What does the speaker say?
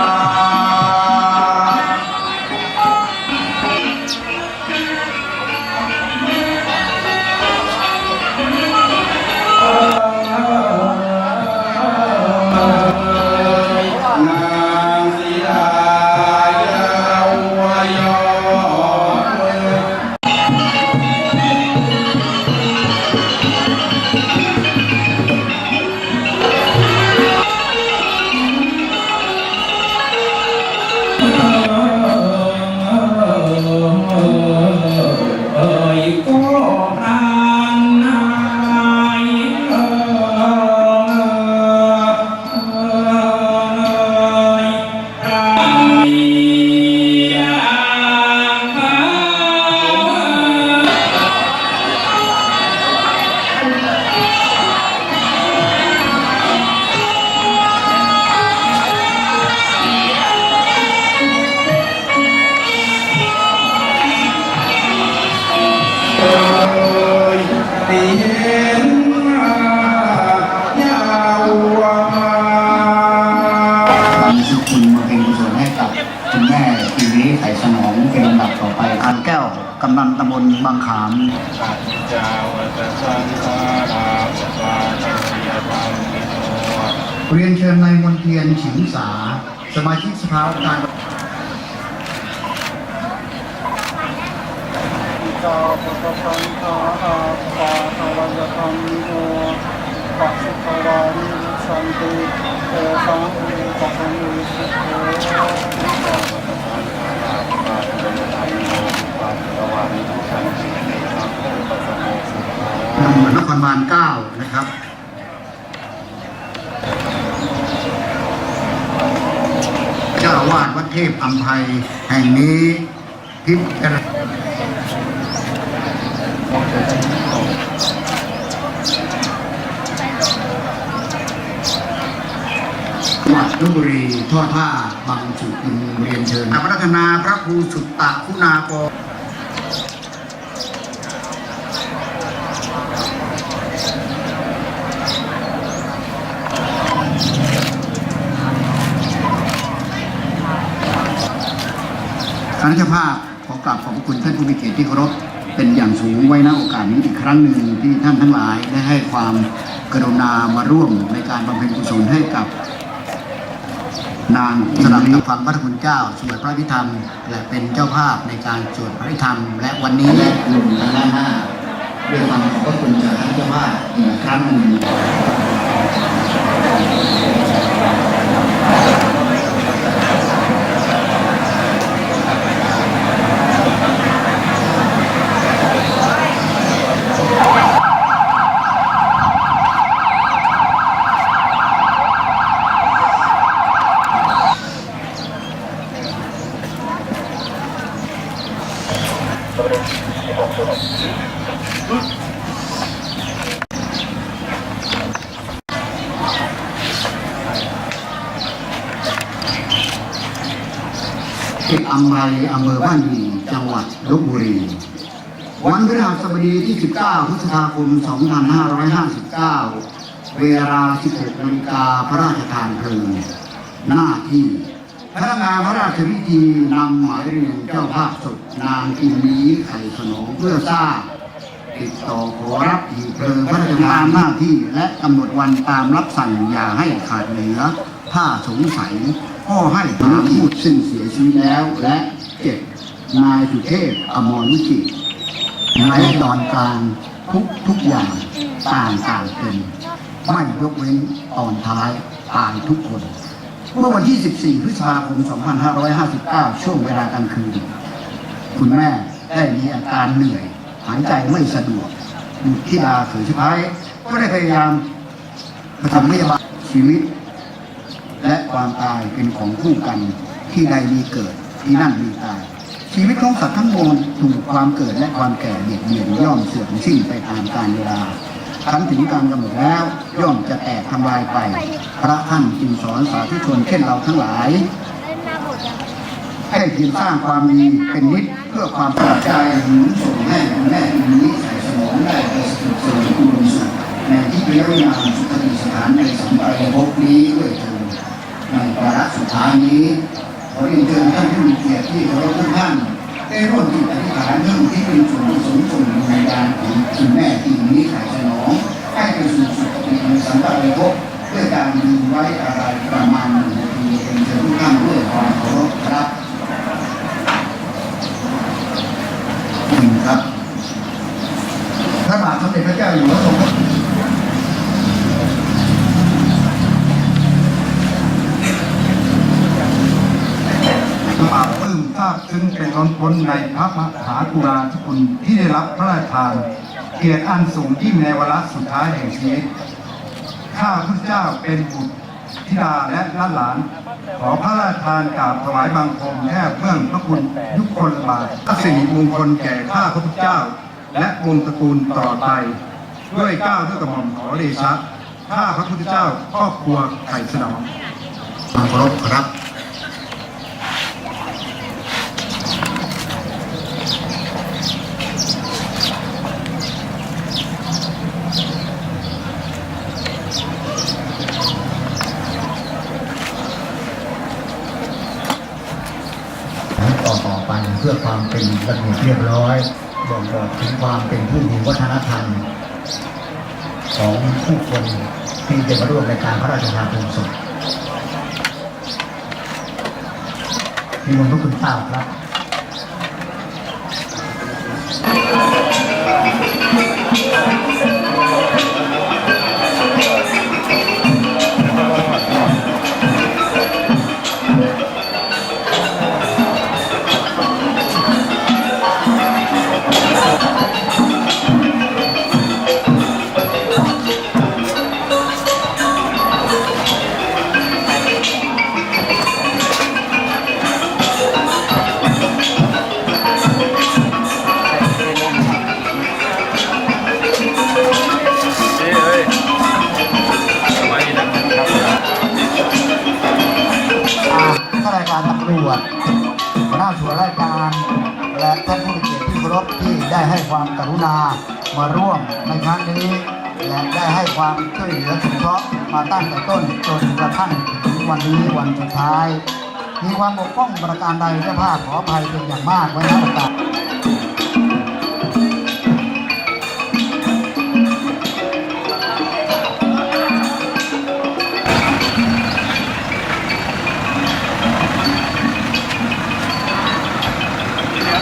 น กำนันตำบลบางขามปัจจาวัตสังขาราปปาทัสยธรรมิโนเรียนเชิญนายมนเทียนฉิงสา สมาชิกสภาการสังขาราปปาทวัตธรรมิโนปัสสุขวานิสันติเอสังอุปสังวิสุทโธปัสสุขวานิสันติเอสังอุปสังวิสุทโธ ตำรวจนครบาลเก้านะครับ เจ้าอาวาสวัดเทพอัมภัยแห่งนี้พิจารณาจังหวัดลบบุรีทอดผ้าบางจุดอินเรียนเชิญอาพัฒนาพระครูสุตตะคุณากร คณะเจ้าภาพขอกราบขอบพระคุณท่านผู้มีเกียรติที่เคารพเป็นอย่างสูงไว้ณโอกาสนี้อีกครั้งหนึ่งที่ท่านทั้งหลายได้ให้ความกรุณามาร่วมในการบำเพ็ญกุศลให้กับ นางสลับกับฟังพระคุณเจ้าสวดพระพิธรรม และเป็นเจ้าภาพในการสวดพระพิธรรม และวันนี้ลงทางด้านหน้าด้วยความขอบพระคุณจากท่านเจ้าภาพอีกครั้งหนึ่ง ที่อำไพอำเภอบ้านหมี่จังหวัดลบบุรี วันพฤหัสบดีที่ 19 พฤษภาคม 2559 เวลา 16นาฬิกาพระราชทานเพลิง หน้าที่พนักงานพระราชพิธีนำหมายเรียนเจ้าภาพสดนางกิมนี้ไข่สนองเพื่อทราบติดต่อขอรับหีบเพลิงพระราชทานหน้าที่และกำหนดวันตามรับสั่งอย่าให้ขาดเหลือ ถ้าสงสัย ก็ให้ถามพูดซึ่งเสียชีวิตแล้ว และเจ็ดนายสุเทพอมรวิจิตรในตอนกลางทุกทุกอย่างต่างต่างเป็นไม่ยกเว้นตอนท้ายตายทุกคน เมื่อวันที่ 14 พฤษภาคม 2559 ช่วงเวลากลางคืน คุณแม่ได้มีอาการเหนื่อย หายใจไม่สะดวกบุตรธิดาเขยชิพายก็ได้พยายามปฐมพยาบาลชีวิต และความตายเป็นของคู่กันที่ใดมีเกิดที่นั่นมีตาย ชีวิตของสัตว์ทั้งมวลถูกความเกิดและความแก่เบียดเบียนย่อมเสื่อมสิ้นไปตามกาลเวลาคันถึงการกำหนดแล้วย่อมจะแตกทำลายไป พระท่านจึงสอนสาธุชนเช่นเราทั้งหลายให้เพียรสร้างความดีเป็นนิดเพื่อความปลอดใจหนุนส่งให้คุณแม่คุณนี้ใส่สมองได้ประสบสุขอุดมสุขในที่เรียกวิญญาณสุขติสถานในสัมปรายภพนี้ด้วยเถิด วาระสุดท้ายนี้ขอเรียนเชิญท่านผู้มีเกียรติที่เคารพทุกท่านได้ร่วมจิตอธิษฐานเรื่องที่เป็นส่วนกุศลส่วนในงานของคุณแม่ทีมนี้ไข่ฉลองให้ไปสู่สุขติในสันตะภพด้วยการยืนไว้อะไรประมาณหนึ่งนาทีเป็นเชิญทุกท่านด้วยความเคารพครับหนึ่งครับพระบาทสมเด็จพระเจ้าอยู่หัวทรง ปราบปลื้มซาบซึ้งเป็น ล้นพ้นในพระมหากรุณาธิคุณที่ได้รับพระราชทาน เกียรติอันสูงยิ่งในวาระสุดท้ายแห่งชีวิต ข้าพุทธเจ้าเป็นบุตรธิดาและลหลาน ขอพระราชทานกราบถวายบังคมแทบเบื้องพระคุณยุคลบาทสิริมงคลแก่ข้าพระพุทธเจ้า และวงตระกูลต่อไป ด้วยเกล้าวด้วยกระหม่อมขอเดชะข้าพระพุทธเจ้าครอบครัวไข่สนองความเคารพครับ ต่อต่อไปเพื่อ ความเป็นระเบียบเรียบร้อยบ่งบอกถึงความเป็นผู้มีวัฒนธรรม ของผู้คนที่จะมาร่วมในการพระราชทานเพลิงศพมีมนต์พระคุณเจ้าครับ เกียรติที่เคารพที่ได้ให้ความกรุณามาร่วมในครั้งนี้และได้ให้ความช่วยเหลือสงเคราะห์มาตั้งแต่ต้นจนกระทั่งถึงวันนี้วันสุดท้าย มีความบกพร่องประการใดเจ้าภาพขออภัยเป็นอย่างมากไว้ณโอกาส